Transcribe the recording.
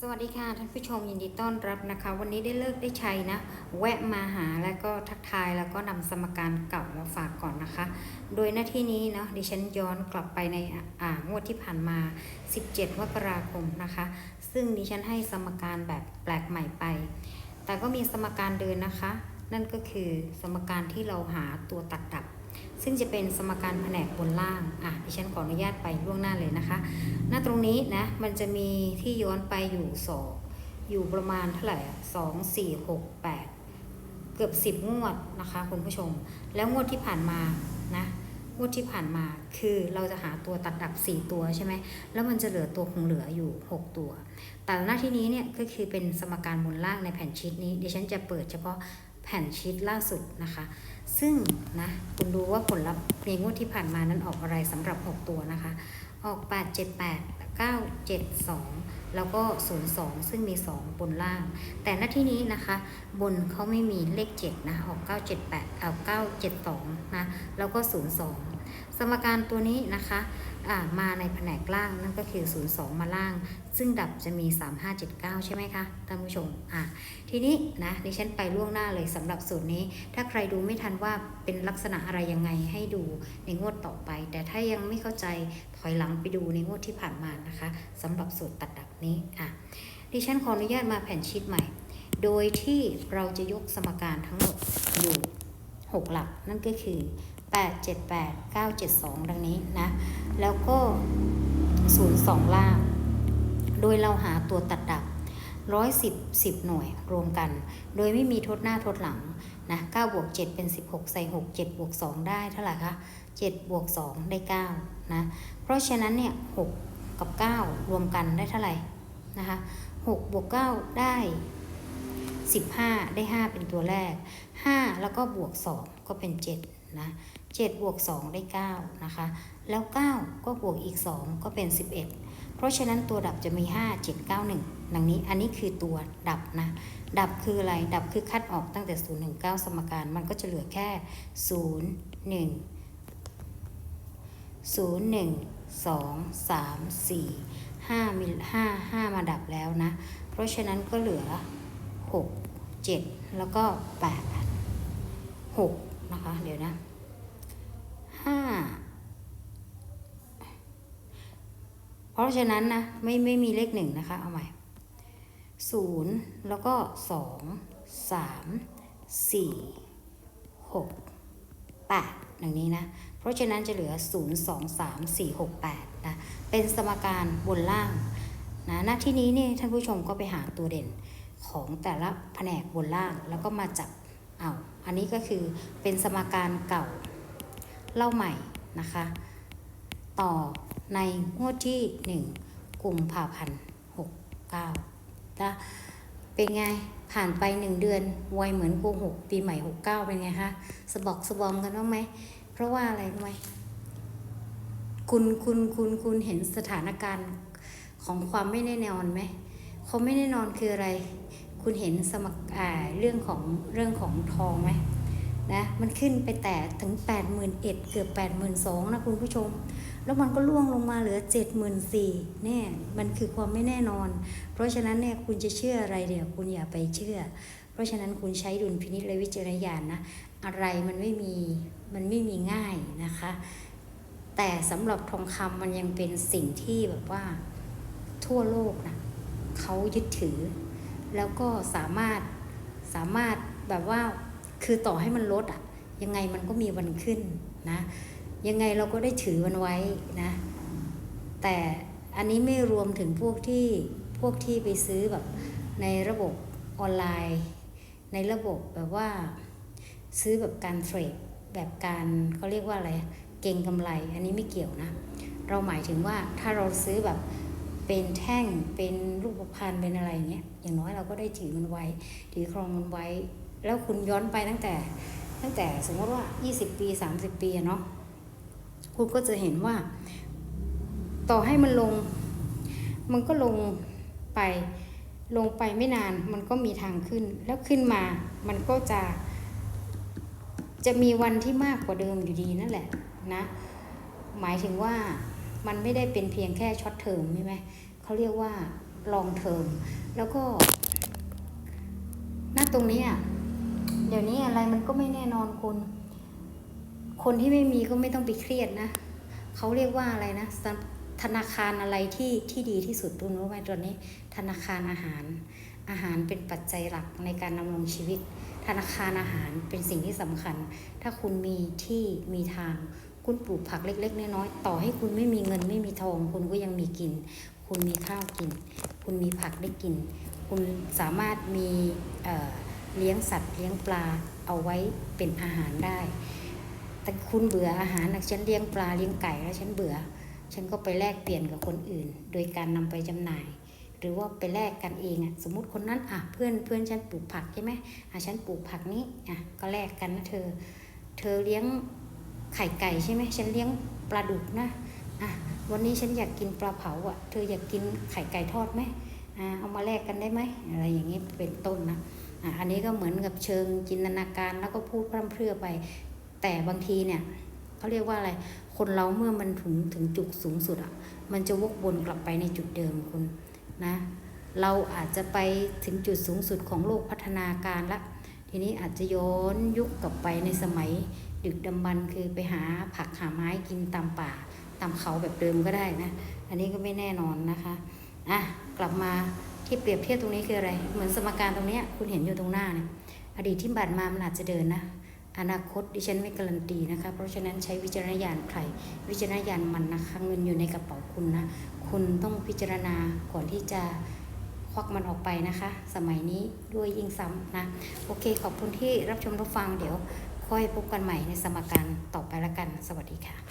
สวัสดีค่ะท่านผู้ชมยินดีต้อนรับนะคะ วันนี้ได้เลิกได้ใช้นะ แวะมาหาแล้วก็ทักทายแล้วก็นำสมการเก่ามาฝากก่อนนะคะ โดยหน้าที่นี้เนาะดิฉันย้อนกลับไปในอ่างวดที่ผ่านมา 17มกราคมนะคะ ซึ่งดิฉันให้สมการแบบแปลกใหม่ไป แต่ก็มีสมการเดินนะคะ นั่นก็คือสมการที่เราหาตัวตัดดับ ซึ่งจะเป็นสมการแผนกบนล่าง อะดิฉันขออนุญาตไปล่วงหน้าเลยนะคะ หน้าตรงนี้นะ มันจะมีที่ย้อนไปอยู่สองอยู่ประมาณเท่าไหร่สองสี่หกแปดเกือบสิบงวดนะคะคุณผู้ชม แล้วงวดที่ผ่านมานะงวดที่ผ่านมาคือเราจะหาตัวตัดดับ 4 ตัวใช่ไหม แล้วมันจะเหลือตัวคงเหลืออยู่ 6 ตัว แต่หน้าที่นี้เนี่ยก็คือเป็นสมการบนล่างในแผ่นชีตนี้ดิฉันจะเปิดเฉพาะ แผ่นชีตล่าสุดนะคะ ซึ่งนะคุณดูว่าผลลัพธ์ในงวดที่ผ่านมานั้นออกอะไรสำหรับ 6 ตัวนะคะ ออก 8 7 8 9 7 2 แล้วก็ 0 2 ซึ่งมี 2 บนล่าง แต่หน้าที่นี้นะคะ บนเขาไม่มีเลข 7 นะ ออก 9 7 8 เอา9 7 2 นะ แล้วก็ 0 2 สมการตัวนี้นะคะมาในแผนกล่างนั่นก็คือ 0 2 มาล่าง ซึ่งดับจะมี 3 5 7 9 ใช่ไหมคะท่านผู้ชมอะทีนี้นะดิฉันไปล่วงหน้าเลยสำหรับสูตรนี้ ถ้าใครดูไม่ทันว่าเป็นลักษณะอะไรยังไงให้ดูในงวดต่อไป แต่ถ้ายังไม่เข้าใจถอยหลังไปดูในงวดที่ผ่านมานะคะสำหรับสูตรตัดดับนี้อะดิฉันขออนุญาตมาแผ่นชีตใหม่ โดยที่เราจะยกสมการทั้งหมดอยู่ 6 หลักนั่นก็คือ 8 7 8 9 7 2 ดังนี้นะ แล้วก็ 0 2 ล่าง โดยเราหาตัวตัดดับ 110 10 หน่วยรวมกัน โดยไม่มีทดหน้าทดหลังนะ9บวก7เป็น 16 ใส่ 6 7บวก2ได้เท่าไหร่คะ7บวก2ได้9นะ เพราะฉะนั้นเนี่ย6กับ 9 รวมกันได้เท่าไหร่นะคะ6บวก9ได้ 15 ได้ 5 เป็นตัวแรก 5 แล้วก็บวก 2 ก็เป็น 7 นะ7บวก2ได้9นะคะแล้ว 9 ก็บวกอีก 2 ก็เป็น 11 เพราะฉะนั้นตัวดับจะมี 5 7 9 1 ดังนี้อันนี้คือตัวดับนะ ดับคืออะไร ดับคือคัดออกตั้งแต่0ถึง9สมการ มันก็จะเหลือแค่ 0 1 0 1 2 3 4 5มี5 5 มาดับแล้วนะ เพราะฉะนั้นก็เหลือ 6 7 แล้วก็ 8 6 นะคะ เดี๋ยวนะ5เพราะฉะนั้นนะไม่ไม่มีเลขหนึ่งนะคะ เอาใหม่0แล้วก็2 3 4 6 8อย่างนี้นะ เพราะฉะนั้นจะเหลือ 0 2 3 4 6 8นะ เป็นสมการบนล่างนะหน้าที่นี้เนี่ยท่านผู้ชมก็ไปหาตัวเด่นของแต่ละแผนกบนล่างแล้วก็มาจับ อาอันนี้ก็คือเป็นสมการเก่าเล่าใหม่นะคะ ต่อในงวดที่ 1กลุ่มภาพันธ์69นะเป็นไงผ่านไป 1 เดือนไวเหมือนโกหกปีใหม่ 69 เป็นไงคะสะบอกสะบอมกันบ้างไหม เพราะว่าอะไรรู้ไหมคุณคุณคุณคุณเห็นสถานการณ์ของความไม่แน่นอนไหมเขาไม่แน่นอนคืออะไร คุณเห็นสมัครเรื่องของเรื่องของทองไหมนะมันขึ้นไปแต่ถึง 8 1 0 0 0เกือบ 8 2 0 0 0นะคุณผู้ชม แล้วมันก็ล่วงลงมาเหลือ 7 4 0 0 0เนี่ยมันคือความไม่แน่นอน เพราะฉะนั้นเนี่ยคุณจะเชื่ออะไรเนี่ยวคุณอย่าไปเชื่อ เพราะฉะนั้นคุณใช้ดุลพินิจและวิจารณญาณนะ อะไรมันไม่มีมันไม่มีง่ายนะคะ แต่สำหรับทองคำมันยังเป็นสิ่งที่แบบว่าทั่วโลกนะเขายึดถือ แล้วก็สามารถสามารถแบบว่าคือต่อให้มันลดอะยังไงมันก็มีวันขึ้นนะยังไงเราก็ได้ถือมันไว้นะแต่อันนี้ไม่รวมถึงพวกที่พวกที่ไปซื้อแบบในระบบออนไลน์ ในระบบแบบว่า ซื้อแบบการเทรดแบบการเขาเรียกว่าอะไรเก่งกำไร อันนี้ไม่เกี่ยวนะ เราหมายถึงว่าถ้าเราซื้อแบบ เป็นแท่งเป็นรูปพรรณเป็นอะไรเงี้ยอย่างน้อยเราก็ได้ถือมันไว้ ถือครองมันไว้ แล้วคุณย้อนไปตั้งแต่ ตั้งแต่สมมติว่า 20 ปี 30 ปีเนาะคุณก็จะเห็นว่า ต่อให้มันลง มันก็ลงไปลงไปไม่นานมันก็มีทางขึ้น แล้วขึ้นมามันก็จะ จะมีวันที่มากกว่าเดิมอยู่ดีนั่นแหละนะ หมายถึงว่า มันไม่ได้เป็นเพียงแค่ช็อตเทอมใช่ไหมเขาเรียกว่า long term แล้วก็ณตรงนี้อะเดี๋ยวนี้อะไรมันก็ไม่แน่นอนคุณคนที่ไม่มีก็ไม่ต้องไปเครียดนะเขาเรียกว่าอะไรนะธธนาคารอะไรที่ที่ดีที่สุดรู้ไหมตอนนี้ ธนาคารอาหาร อาหารเป็นปัจจัยหลักในการดำรงชีวิต ธนาคารอาหารเป็นสิ่งที่สำคัญ ถ้าคุณมีที่มีทาง คุณปลูกผักเล็ก ๆ น้อยๆต่อให้คุณไม่มีเงินไม่มีทอง คุณก็ยังมีกิน คุณมีข้าวกิน คุณมีผักได้กิน คุณสามารถมีเเลี้ยงสัตว์เลี้ยงปลาเอาไว้เป็นอาหารได้ แต่คุณเบื่ออาหารฉันเลี้ยงปลาเลี้ยงไก่แล้วฉันเบื่อ ฉันก็ไปแลกเปลี่ยนกับคนอื่น โดยการนำไปจำหน่าย หรือว่าไปแลกกันเองอะ สมมติคนนั้นอะเพื่อนเพื่อนฉันปลูกผักใช่ไหมอะฉันปลูกผักนี้อะก็แลกกันนะเธอ เธอเลี้ยง ไข่ไก่ใช่ไหมฉันเลี้ยงปลาดุกนะอะวันนี้ฉันอยากกินปลาเผาอะ เธออยากกินไข่ไก่ทอดไหมอ่าเอามาแลกกันได้ไหมอะไรอย่างนี้เป็นต้นนะอะอันนี้ก็เหมือนกับเชิงจินตนาการแล้วก็พูดพร่ำเพรื่อไป แต่บางทีเนี่ยเขาเรียกว่าอะไร คนเราเมื่อมันถึงถึงจุดสูงสุดอะ มันจะวกวนกลับไปในจุดเดิมคุณนะ เราอาจจะไปถึงจุดสูงสุดของโลกพัฒนาการละ ทีนี้อาจจะย้อนยุคกลับไปในสมัย ดึกดำบรรพ์คือไปหาผักหาไม้กินตามป่าตามเขาแบบเดิมก็ได้นะ อันนี้ก็ไม่แน่นอนนะคะอะกลับมาที่เปรียบเทียบตรงนี้คืออะไร เหมือนสมการตรงนี้คุณเห็นอยู่ตรงหน้าเนี่ยอดีตที่ผ่านมามันอาจจะเดินนะ อนาคตดิฉันไม่การันตีนะคะ เพราะฉะนั้นใช้วิจารณญาณใคร วิจารณญาณมันนะคะเงินอยู่ในกระเป๋าคุณนะ คุณต้องพิจารณาก่อนที่จะควักมันออกไปนะคะ สมัยนี้ด้วยยิ่งซ้ำนะ โอเค ขอบคุณที่รับชมรับฟังเดี๋ยว ค่อยพบกันใหม่ในสมการต่อไปละกัน สวัสดีค่ะ